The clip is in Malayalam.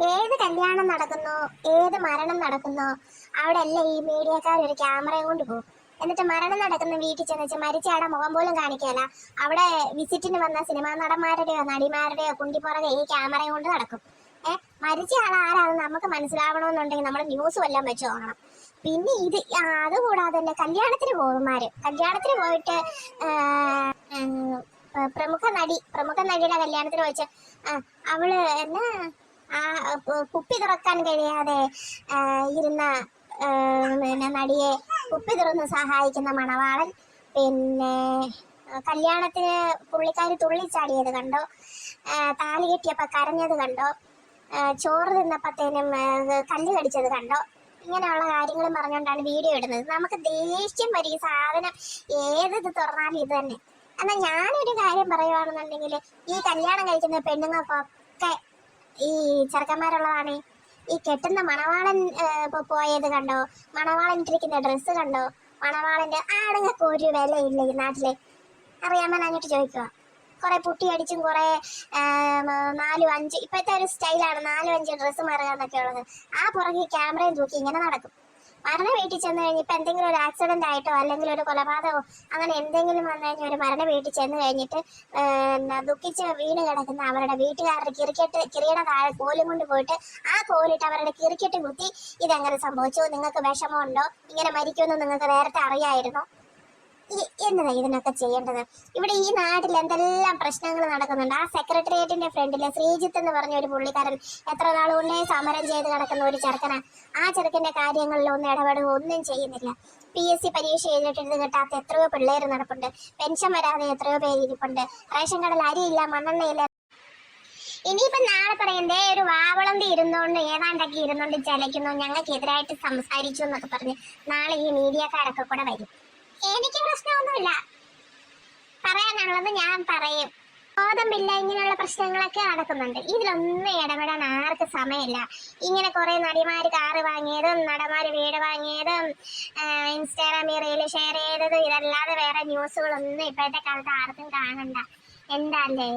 ഏത് കല്യാണം നടക്കുന്നോ? ഏത് മരണം നടക്കുന്നോ? അവിടെ എല്ലാം ഈ മീഡിയക്കാർ ഒരു ക്യാമറയും കൊണ്ട് പോകും. എന്നിട്ട് മരണം നടക്കുന്ന വീട്ടിൽ ചെന്ന് വെച്ചാൽ മരിച്ചയാടെ മുഖം പോലും കാണിക്കല അവിടെ വിസിറ്റിന് വന്ന സിനിമാ നടന്മാരുടെയോ നടിമാരുടെയോ കുണ്ടിപ്പുറകെ ഈ ക്യാമറയും കൊണ്ട് നടക്കും. ഏ? മരിച്ച ആൾ നമുക്ക് മനസ്സിലാവണമെന്നുണ്ടെങ്കിൽ നമ്മൾ ന്യൂസ് വല്ലതും വെച്ച് നോക്കണം. പിന്നെ ഇത് അതുകൂടാതെ തന്നെ കല്യാണത്തിന് പോകുമാര് കല്യാണത്തിന് പോയിട്ട് പ്രമുഖ നടി പ്രമുഖ നടിയുടെ കല്യാണത്തിന് വെച്ച് അവൾ എന്നാ? ആ കുപ്പി തുറക്കാൻ കഴിയാതെ ഇരുന്ന പിന്നെ നടിയെ കുപ്പി തുറന്ന് സഹായിക്കുന്ന മണവാളൻ പിന്നെ കല്യാണത്തിന് പുള്ളിക്കാരി തുള്ളിച്ചാടിയത് കണ്ടോ? താലി കെട്ടിയപ്പോൾ കരഞ്ഞത് കണ്ടോ? ചോറ് തിന്നപ്പത്തേനും കല്ല് കടിച്ചത് കണ്ടോ? ഇങ്ങനെയുള്ള കാര്യങ്ങളും പറഞ്ഞുകൊണ്ടാണ് വീഡിയോ ഇടുന്നത്. നമുക്ക് ദേഷ്യം വരും ഈ സാധനം. ഏത് തുറന്നാലും ഇത് തന്നെ. എന്നാൽ ഞാനൊരു കാര്യം പറയുകയാണെന്നുണ്ടെങ്കിൽ ഈ കല്യാണം കഴിക്കുന്ന പെണ്ണുങ്ങൾക്കൊക്കെ ഈ ചെറുക്കന്മാരുള്ളതാണ്. ഈ കെട്ടുന്ന മണവാളൻ പോയത് കണ്ടോ? മണവാളൻ ഇട്ടിരിക്കുന്ന ഡ്രസ്സ് കണ്ടോ? മണവാളന്റെ ആണുങ്ങൾക്ക് ഒരു വിലയില്ല ഈ നാട്ടിൽ. അറിയാൻ അങ്ങോട്ട് ചോദിക്കുക കുറെ പുട്ടി അടിച്ചും കുറെ നാലും അഞ്ച് ഇപ്പോഴത്തെ ഒരു സ്റ്റൈലാണ് നാലും അഞ്ച് ഡ്രസ്സ് മാറുക എന്നൊക്കെ ഉള്ളത് ആ പുറകെ ക്യാമറയും തൂക്കി ഇങ്ങനെ നടക്കും. മരണ വീട്ടിൽ ചെന്ന് കഴിഞ്ഞ് ഇപ്പം എന്തെങ്കിലും ഒരു ആക്സിഡന്റ് ആയിട്ടോ അല്ലെങ്കിൽ ഒരു കൊലപാതകമോ അങ്ങനെ എന്തെങ്കിലും വന്നു കഴിഞ്ഞാൽ ഒരു മരണ വീട്ടിൽ ചെന്ന് കഴിഞ്ഞിട്ട് ദുഃഖിച്ച് വീണ് കിടക്കുന്ന അവരുടെ വീട്ടുകാരുടെ ക്രിക്കറ്റ് കിറിയുടെ താഴെ കോലും കൊണ്ട് പോയിട്ട് ആ കോലിട്ട് അവരുടെ ക്രിക്കറ്റ് കുത്തി ഇതെങ്ങനെ സംഭവിച്ചു? നിങ്ങൾക്ക് വിഷമമുണ്ടോ? ഇങ്ങനെ മരിക്കുമെന്ന് നിങ്ങൾക്ക് നേരത്തെ അറിയായിരുന്നോ? എന്നതാ ഇതിനൊക്കെ ചെയ്യേണ്ടത്? ഇവിടെ ഈ നാട്ടിൽ എന്തെല്ലാം പ്രശ്നങ്ങൾ നടക്കുന്നുണ്ട്? ആ സെക്രട്ടേറിയറ്റിന്റെ ഫ്രണ്ടിലെ ശ്രീജിത്ത് എന്ന് പറഞ്ഞ ഒരു പുള്ളിക്കാരൻ എത്ര നാൾ കൊണ്ടേ സമരം ചെയ്ത് കിടക്കുന്ന ഒരു ചെറുക്കനാ. ആ ചെറുക്കന്റെ കാര്യങ്ങളിൽ ഒന്നും ഇടപെടുക ഒന്നും ചെയ്യുന്നില്ല. പി എസ് സി പരീക്ഷ എഴുതിയിട്ട് കിട്ടാത്ത എത്രയോ പിള്ളേർ നടപ്പുണ്ട്. പെൻഷൻ വരാതെ എത്രയോ പേര് ഇരിപ്പുണ്ട്. റേഷൻ കടയിൽ അരിയില്ല മണ്ണെണ്ണയില്ല ഇനിയിപ്പം നാളെ പറയണ്ടേ ഒരു വാവളന്തി ഇരുന്നോണ്ട് ഏതാണ്ടൊക്കെ ഇരുന്നോണ്ട് ചലയ്ക്കുന്നു. ഞങ്ങൾക്ക് എതിരായിട്ട് സംസാരിച്ചു എന്നൊക്കെ പറഞ്ഞ് നാളെ ഈ മീഡിയക്കാരൊക്കെ കൂടെ വരും. എനിക്ക് പ്രശ്നമൊന്നുമില്ല. പറയാനുള്ളത് ഞാൻ പറയും. ബോധമില്ല ഇങ്ങനെയുള്ള പ്രശ്നങ്ങളൊക്കെ നടക്കുന്നുണ്ട്. ഇതിലൊന്നും ഇടപെടാൻ ആർക്കും സമയമില്ല. ഇങ്ങനെ കുറെ നടിമാര് കാറ് വാങ്ങിയതും നടമാര് വീട് വാങ്ങിയതും ഇൻസ്റ്റാഗ്രാമിൽ റീൽ ഷെയർ ചെയ്തതും ഇതല്ലാതെ വേറെ ന്യൂസുകളൊന്നും ഇപ്പോഴത്തെ കാലത്ത് ആർക്കും കാണണ്ട. എന്താ അല്ലേ